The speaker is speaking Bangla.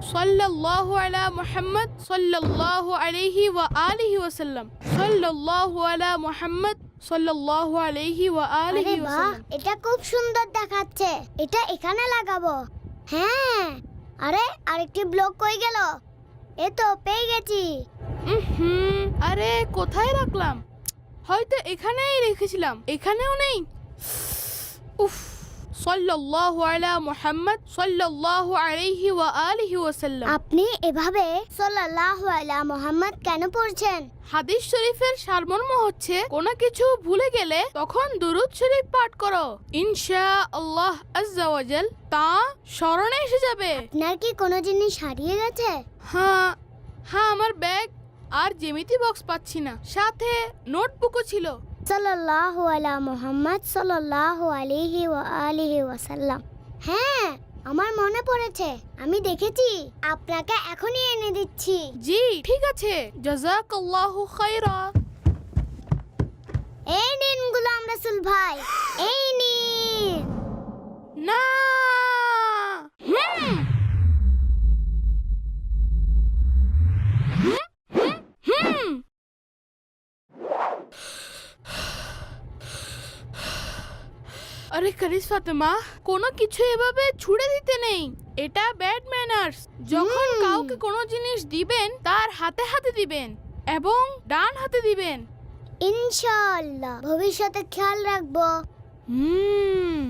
সাল্লাল্লাহু আলা মুহাম্মদ সাল্লাল্লাহু আলাইহি ওয়া আলিহি ওয়াসাল্লাম। সাল্লাল্লাহু আলা মুহাম্মদ সাল্লাল্লাহু আলাইহি ওয়া আলিহি ওয়াসাল্লাম। এটা খুব সুন্দর দেখাচ্ছে। এটা এখানে লাগাবো। হ্যাঁ। আরে আরেকটি ব্লক কই গেল? এ তো পেয়ে গেছি। হুম আরে কোথায় রাখলাম? হয়তো এখানেই রেখেছিলাম এখানেও নেই। উফ। সাল্লাল্লাহু আলা মুহাম্মদ সাল্লাল্লাহু আলাইহি ওয়া আলিহি ওয়াসাল্লাম। আপনি এভাবে সাল্লাল্লাহু আলা মুহাম্মদ কেন পড়ছেন? হাদিস শরীফের সারমর্ম হচ্ছে কোনো কিছু ভুলে গেলে তখন দুরুদ শরীফ পাঠ করো। ইনশা আল্লাহ আজ্জা ওয়াজাল তা স্মরণে এসে যাবে। আপনার কি কোনো জিনিস হারিয়ে গেছে? হ্যাঁ হ্যাঁ আমার ব্যাগ আর জেমিতি বক্স পাচ্ছি না। সাথে নোটবুকও ছিল। সাল্লাল্লাহু আলা মুহাম্মদ সাল্লাল্লাহু আলাইহি ওয়া আলিহি ওয়াসাল্লাম। হ্যাঁ আমার মনে পড়েছে আমি দেখেছি আপনাকে এখনই এনে দিচ্ছি। জি ঠিক আছে। জাজাকাল্লাহু খাইরা এই নিন গুলাম রাসুল ভাই এই নিন। না আরে কারিস ফাতেমা কোনো কিছু এভাবে ছুড়ে দিতে নেই। এটা ব্যাড ম্যানার্স যখন কাউকে কোনো জিনিস দিবেন তার হাতে হাতে দিবেন এবং ডান হাতে দিবেন। ইনশাআল্লাহ ভবিষ্যতে খেয়াল রাখব। হুম।